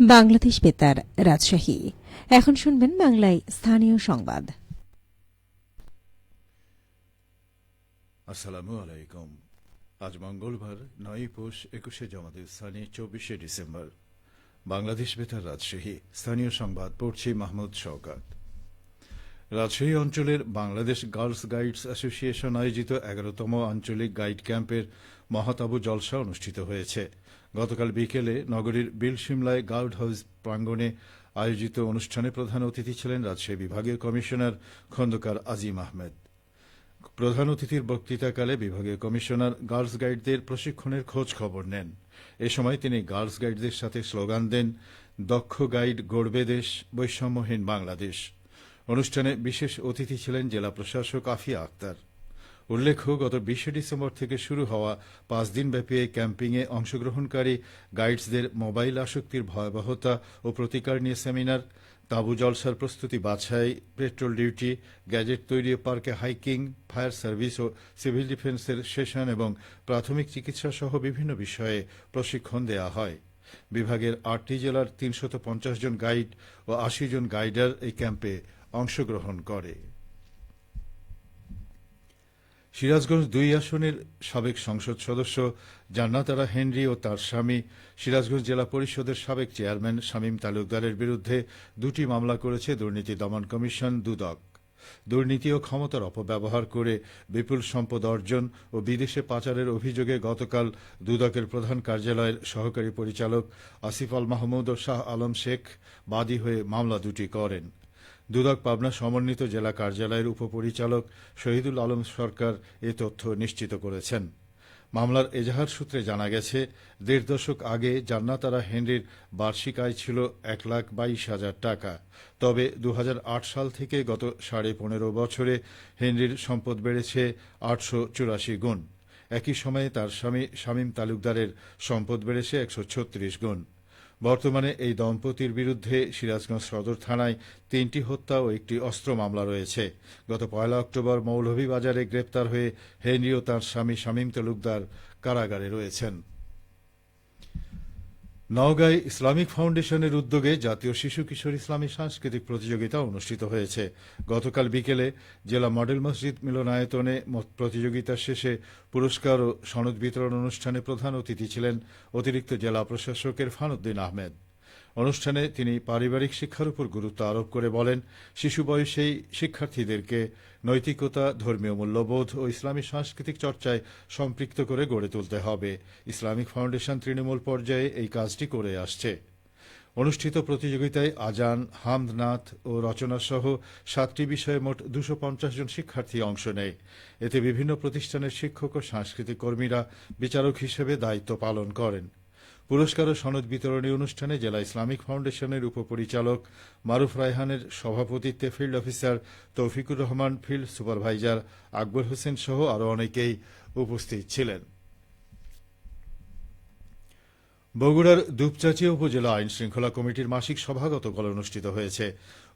বাংলাদেশ বেতার, রাজশাহী। এখন শুনবেন বাংলায় স্থানীয় সংবাদ। আসসালামু আলাইকুম। আজ মঙ্গলবার নয় পৌষ একুশে জমাতে স্থানীয় চব্বিশে ডিসেম্বর। বাংলাদেশ বেতার, রাজশাহী। স্থানীয় সংবাদ, পড়ছি মাহমুদ শওকাত। রাজশাহী অঞ্চলের বাংলাদেশ গার্লস গাইডস অ্যাসোসিয়েশন আয়োজিত এগারোতম আঞ্চলিক গাইড ক্যাম্পের মহাতাবু জলসা অনুষ্ঠিত হয়েছে। গতকাল বিকেলে নগরীর বিলশিমলায় গার্ড হাউস প্রাঙ্গণে আয়োজিত অনুষ্ঠানে প্রধান অতিথি ছিলেন রাজশাহী বিভাগীয় কমিশনার খন্দকার আজিম আহমেদ। প্রধান অতিথির বক্তৃতাকালে বিভাগীয় কমিশনার গার্লস গাইডদের প্রশিক্ষণের খোঁজ খবর নেন। এ সময় তিনি গার্লস গাইডদের সাথে স্লোগান দেন, দক্ষ গাইড গড়বে দেশ, বৈষম্যহীন বাংলাদেশ। অনুষ্ঠানে বিশেষ অতিথি ছিলেন জেলা প্রশাসক আফিয়া আক্তার। উল্লেখ্য, গত বিশে ডিসেম্বর থেকে শুরু হওয়া পাঁচ দিনব্যাপী এই ক্যাম্পিংয়ে অংশগ্রহণকারী গাইডসদের মোবাইল আসক্তির ভয়াবহতা ও প্রতিকার নিয়ে সেমিনার, তাঁবু জলসার প্রস্তুতি বাছাই, পেট্রোল ডিউটি, গ্যাজেট তৈরি পার্কে হাইকিং, ফায়ার সার্ভিস ও সিভিল ডিফেন্সের সেশন এবং প্রাথমিক চিকিৎসা সহ বিভিন্ন বিষয়ে প্রশিক্ষণ দেওয়া হয়। বিভাগের আটটি জেলার তিনশত জন গাইড ও আশি জন গাইডার এই ক্যাম্পে অংশগ্রহণ করে। সিরাজগঞ্জ দুই আসনের সাবেক সংসদ সদস্য জান্নাতারা হেনরি ও তার স্বামী সিরাজগঞ্জ জেলা পরিষদের সাবেক চেয়ারম্যান শামীম তালুকদারের বিরুদ্ধে দুটি মামলা করেছে দুর্নীতি দমন কমিশন দুদক। দুর্নীতি ও ক্ষমতার অপব্যবহার করে বিপুল সম্পদ অর্জন ও বিদেশে পাচারের অভিযোগে গতকাল দুদকের প্রধান কার্যালয়ের সহকারী পরিচালক আসিফ আল মাহমুদ ও শাহ আলম শেখ বাদী হয়ে মামলা দুটি করেন। দুদক পাবনা সমন্বিত জেলা কার্যালয়ের উপপরিচালক শহীদুল আলম সরকার এ তথ্য নিশ্চিত করেছেন। মামলার এজাহার সূত্রে জানা গেছে, দেড় দশক আগে জান্নাতারা হেনরির বার্ষিক আয় ছিল এক লাখ বাইশ হাজার টাকা। তবে দু হাজার আট সাল থেকে গত সাড়ে পনেরো বছরে হেনরির সম্পদ বেড়েছে আটশো চুরাশি গুণ। একই সময়ে তার স্বামী শামীম তালুকদারের সম্পদ বেড়েছে একশো ছত্রিশ গুণ। বর্তমানে এই দম্পতির বিরুদ্ধে সিরাজগঞ্জ সদর থানায় তিনটি হত্যা ও একটি অস্ত্র মামলা রয়েছে। গত পয়লা অক্টোবর মৌলভীবাজারে গ্রেপ্তার হয়ে হেনরি ও তাঁর স্বামী শামীম তালুকদার কারাগারে রয়েছেন। নওগাঁয় ইসলামিক ফাউন্ডেশনের উদ্যোগে জাতীয় শিশু কিশোর ইসলামী সাংস্কৃতিক প্রতিযোগিতা অনুষ্ঠিত হয়েছে। গতকাল বিকেলে জেলা মডেল মসজিদ মিলনায়তনে প্রতিযোগিতা শেষে পুরস্কার ও সনদ বিতরণ অনুষ্ঠানে প্রধান অতিথি ছিলেন অতিরিক্ত জেলা প্রশাসকের ফানুদ্দিন আহমেদ। অনুষ্ঠানে তিনি পারিবারিক শিক্ষার উপর গুরুত্ব আরোপ করে বলেন, শিশু বয়সেই শিক্ষার্থীদেরকে নৈতিকতা, ধর্মীয় মূল্যবোধ ও ইসলামী সাংস্কৃতিক চর্চায় সম্পৃক্ত করে গড়ে তুলতে হবে। ইসলামিক ফাউন্ডেশন তৃণমূল পর্যায়ে এই কাজটি করে আসছে। অনুষ্ঠিত প্রতিযোগিতায় আজান, হামদনাথ ও রচনা সহ সাতটি বিষয়ে মোট দুশো পঞ্চাশ জন শিক্ষার্থী অংশ নেয়। এতে বিভিন্ন প্রতিষ্ঠানের শিক্ষক ও সাংস্কৃতিক কর্মীরা বিচারক হিসেবে দায়িত্ব পালন করেন। পুরস্কার ও সনদ বিতরণী অনুষ্ঠানে জেলা ইসলামিক ফাউন্ডেশনের উপপরিচালক মারুফ রায়হানের সভাপতিত্বে field officer Toufiqur Rahman, field supervisor Akbar Hossain সহ আরও অনেকেই উপস্থিত ছিলেন। বগুড়ার দুপচাচিয়া উপজেলা আইন শৃঙ্খলা কমিটির মাসিক সভা গতকাল অনুষ্ঠিত হয়েছে।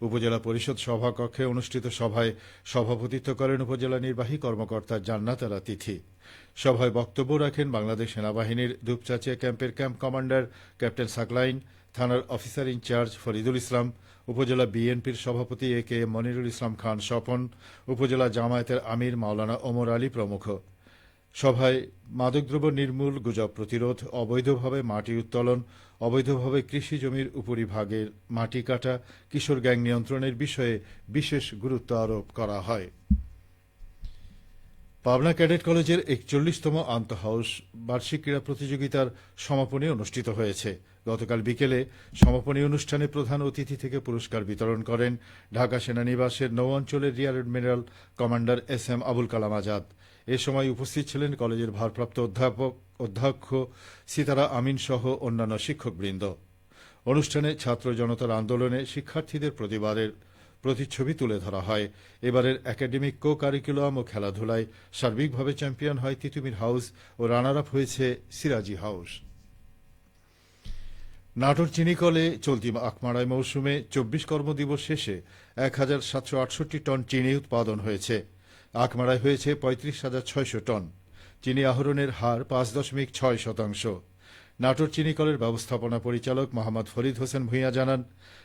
উপজেলা পরিষদ সভাকক্ষে অনুষ্ঠিত সভায় সভাপতিত্ব করেন উপজেলা নির্বাহী কর্মকর্তা জান্নাতারা তিথি। সভায় বক্তব্য রাখেন বাংলাদেশ সেনাবাহিনীর দুপচাচিয়া ক্যাম্পের ক্যাম্প কমান্ডার ক্যাপ্টেন সাকলাইন, থানার অফিসার ইনচার্জ ফরিদুল ইসলাম, উপজেলা বিএনপির সভাপতি এ কে মনিরুল ইসলাম খান স্বপন, উপজেলা জামায়াতের আমির মাওলানা ওমর আলী প্রমুখ। সভায় মাদকদ্রব্য নির্মূল গুজব প্রতিরোধ, অবৈধভাবে মাটি উত্তোলন, অবৈধভাবে কৃষি জমির উপরিভাগের মাটি কাটা, কিশোর গ্যাং নিয়ন্ত্রণের বিষয়ে বিশেষ গুরুত্ব আরোপ করা হয়। পাবনা ক্যাডেট কলেজের একচল্লিশতম আন্তঃহাউস বার্ষিক ক্রীড়া প্রতিযোগিতার সমাপনী অনুষ্ঠিত হয়েছে। গতকাল বিকেলে সমাপনী অনুষ্ঠানে প্রধান অতিথি থেকে পুরস্কার বিতরণ করেন ঢাকা সেনানিবাসের নৌ অঞ্চলের rear admiral commander S M Abul Kalam Azad. এ সময় উপস্থিত ছিলেন কলেজের ভারপ্রাপ্ত অধ্যাপক, অধ্যক্ষ সিতারা আমিন সহ অন্যান্য শিক্ষকবৃন্দ। অনুষ্ঠানে ছাত্র জনতার আন্দোলনে শিক্ষার্থীদের প্রতিবাদের প্রতিচ্ছবি তুলে ধরা হয়। এবারের একাডেমিক কো কারিকুলাম ও খেলাধুলায় সার্বিকভাবে চ্যাম্পিয়ন হয় তিতুমির হাউস ও রানার আপ হয়েছে সিরাজি হাউস। নাটোর চিনিকলে চলতি আখমারায় মৌসুমে চব্বিশ কর্মদিবস শেষে এক হাজার সাতশো আটষট্টি টন চিনি উৎপাদন হয়েছে। আখমারায় হয়েছে পঁয়ত্রিশ হাজার ছয়শো টন। চিনি আহরণের হার পাঁচ দশমিক ছয় শতাংশ। নাটোর চিনিকলের ব্যবস্থাপনা পরিচালক মোহাম্মদ ফরিদ হোসেন ভূঁইয়া জানান,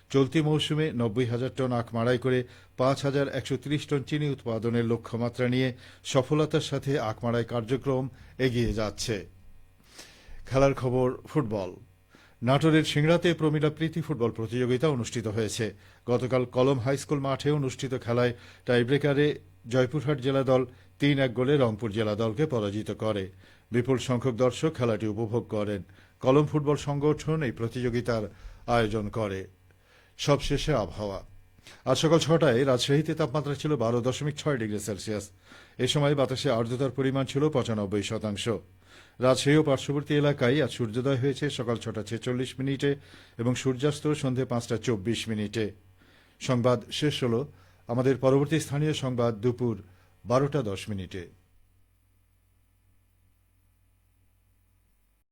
চলতি মৌসুমে নব্বই হাজার টন আখ মাড়াই করে পাঁচ হাজার একশো ত্রিশ টন চিনি উৎপাদনের লক্ষ্যমাত্রা নিয়ে সফলতার সাথে আখ মাড়াই কার্যক্রম এগিয়ে যাচ্ছে। খেলার খবর, ফুটবল। নাটোরের সিংড়াতে প্রমিলা প্রীতি ফুটবল প্রতিযোগিতা অনুষ্ঠিত হয়েছে। গতকাল কলম হাই স্কুল মাঠে অনুষ্ঠিত খেলায় টাইব্রেকারে জয়পুরহাট জেলা দল তিন এক গোলে রংপুর জেলা দলকে পরাজিত করে। বিপুল সংখ্যক দর্শক খেলাটি উপভোগ করেন। কলম ফুটবল সংগঠন এই প্রতিযোগিতার আয়োজন করে। সবশেষে আবহাওয়া। আজ সকাল ছটায় রাজশাহীতে তাপমাত্রা ছিল বারো দশমিক ছয় ডিগ্রি সেলসিয়াস। এ সময় বাতাসে আর্দ্রতার পরিমাণ ছিল পঁচানব্বই শতাংশ। রাজশাহী ও পার্শ্ববর্তী এলাকায় আজ সূর্যোদয় হয়েছে, সকাল ছটা ছেচল্লিশ মিনিটে এবং সূর্যাস্ত সন্ধে পাঁচটা চব্বিশ মিনিটে। সংবাদ শেষ হল। আমাদের পরবর্তী স্থানীয় সংবাদ দুপুর বারোটা দশ মিনিটে।